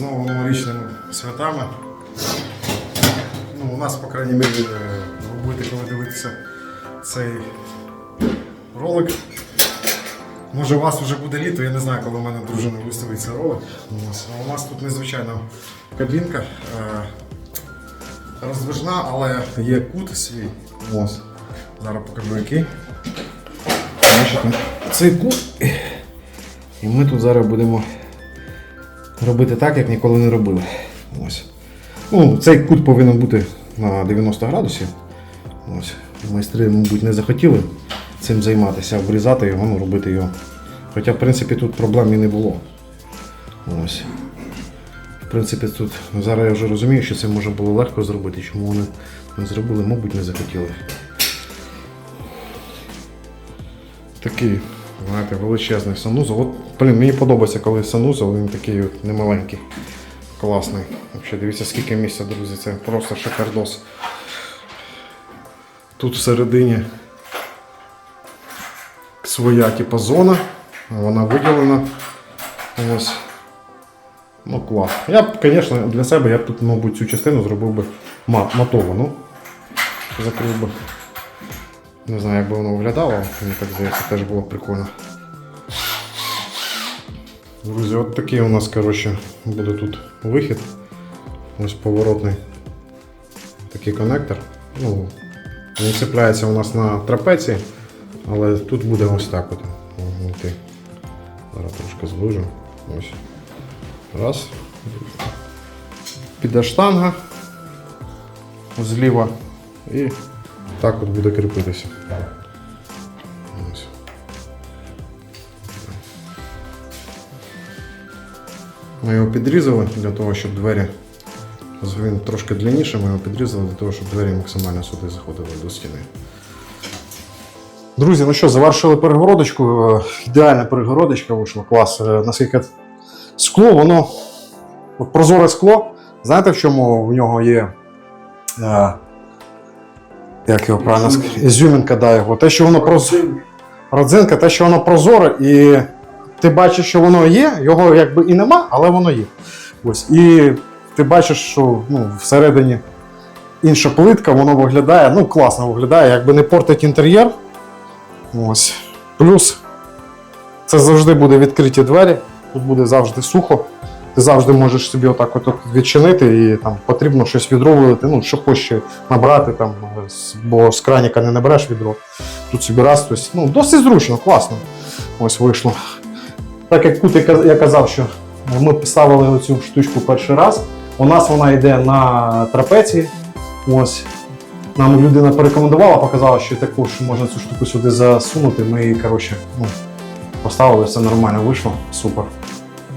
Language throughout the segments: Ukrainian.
знову новорічними святами. Ну, у нас, по крайній мірі, ви будете коли дивитися цей ролик. Може у вас вже буде літо, я не знаю, коли в мене дружина виставить цей ролик. А У нас тут незвичайна кабінка. е, Роздвижна, але є кут свій. Ось. Зараз покажу який. Цей кут. І ми тут зараз будемо робити так, як ніколи не робили. Ось. Ну, цей кут повинен бути на 90 градусів. Ось. Майстри, мабуть, не захотіли цим займатися, обрізати його, ну, робити його. Хоча, в принципі, тут проблем і не було. Ось. В принципі, тут зараз я вже розумію, що це можна було легко зробити. Чому вони не зробили, мабуть, не захотіли. Такий, знаєте, величезний санузел. От, блін, мені подобається, коли санузел, він такий от немаленький. Класний. Взагалі, дивіться, скільки місця, друзі, це просто шикардос. Тут всередині своя типу, зона, вона виділена. Ось. Ну, клас. Я б, звісно, для себе я б тут, мабуть, цю частину зробив би матовану. Закрив би. Не знаю, як би воно виглядало, мені так здається, теж було прикольно. Друзі, от такий у нас, коротше, буде тут вихід. Ось поворотний такий коннектор. Ну, він цепляється у нас на трапеції, але тут буде ось так от. гнути. Зараз трошки зближу. Ось. Раз. Піде штанга зліва і так от буде кріпитися. Ми його підрізали для того, щоб двері. Він трошки длинніше, ми його підрізали для того, щоб двері максимально сюди заходили до стіни. Друзі, ну що, завершили перегородочку. Е, Ідеальна перегородочка вийшла, клас. Е, Наскільки скло, воно от прозоре скло. Знаєте, в чому в нього є. Як його правильно сказати? Ізюмінка, да, його. Те, що воно прозоре. Родзинка, те, що воно прозоре, і ти бачиш, що воно є, його якби і нема, але воно є. Ось. І ти бачиш, що ну, всередині інша плитка, воно виглядає, ну, класно виглядає, якби не портить інтер'єр. Ось. Плюс це завжди буде відкриті двері, тут буде завжди сухо. Ти завжди можеш собі отак от відчинити і там потрібно щось відро ну, що хочеш набрати, там, бо з краніка не набереш відро. Тут собі раз, тобто, ну, досить зручно, класно. Ось вийшло. Так як тут я казав, що ми поставили оцю штучку перший раз. У нас вона йде на трапеції. Ось. Нам людина порекомендувала, показала, що також можна цю штуку сюди засунути. Ми коротше, ну, поставили, все нормально вийшло. Супер.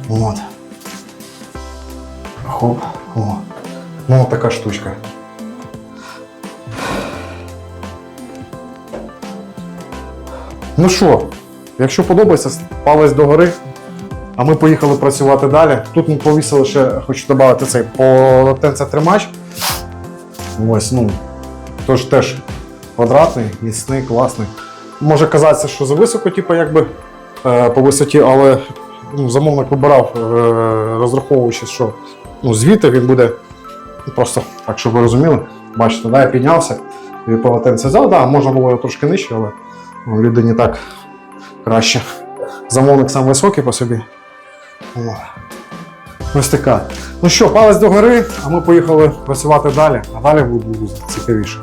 От. Хоп. О. Ну, така штучка. Ну що, якщо подобається, палець догори. А ми поїхали працювати далі. Тут ми повісили ще, хочу додати цей полотенцетримач. Ось, ну, тож теж квадратний, міцний, класний. Може казатися, що зависоко, типу, якби е, по висоті, але ну, замовник вибирав, е, розраховуючи, що ну, звідти він буде просто так, щоб ви розуміли. Бачите, да, я піднявся і полотенце взяв. Да, можна було його трошки нижче, але ну, людині так краще. Замовник сам високий по собі. О. Ось така. Ну що, палець догори, а ми поїхали працювати далі, а далі буде цікавіше.